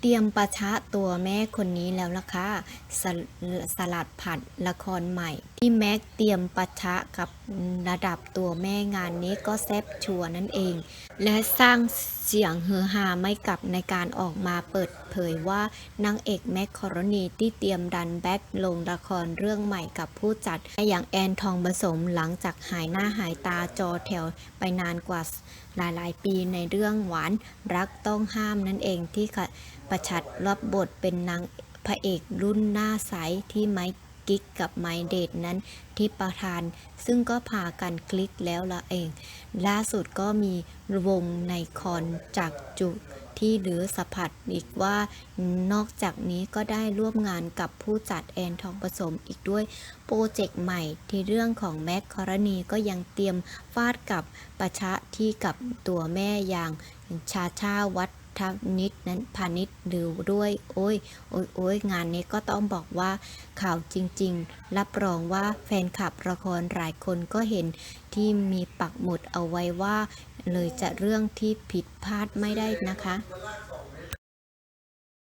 เตรียมประชะตัวแม่คนนี้แล้วล่ะค่ะสสลัดผัดละครใหม่ ที่แม็กเตรียมประชะกับระดับตัวแม่งานนี้ก็แซบชัวนั่นเอง และสร้าง เสียงเฮือฮาไม่กลับในการออกมาเปิดเผยว่านางเอกแม็กคอรณีที่เตรียมดันแบ็กลงละครเรื่องใหม่กับผู้จัดอย่างแอนทองผสมหลังจากหายหน้าหายตาจอแถวไปนานกว่าหลายๆ ปีในเรื่องหวานรักต้องห้ามนั่นเองที่ประชัดรับบทเป็นนางพระเอกรุ่นหน้าใสที่ไม้กิ๊กกับไม้เดทนั้นที่ประธาน ซึ่งก็พากันคลิกแล้วละเอง ล่าสุดก็มีวงในคอนจากจุ ที่หรือสัผัดอีกว่า นอกจากนี้ก็ได้ร่วมงานกับผู้จัดแอนทองผสมอีกด้วยโปรเจกต์ใหม่ที่เรื่องของแม็กคอรณีก็ยังเตรียมฟาดกับประชะที่กับตัวแม่อย่างชาชาวัฒนิดนั้นพาณิชย์หรือด้วย โอ้ยโอ้ยโอ้ยงานนี้ก็ต้องบอกว่าข่าวจริง ๆ รับรองว่าแฟนคลับละครหลายคนก็เห็นที่มีปักหมุดเอาไว้ว่า เลยจะเรื่องที่ผิดพลาดไม่ได้นะคะ relax.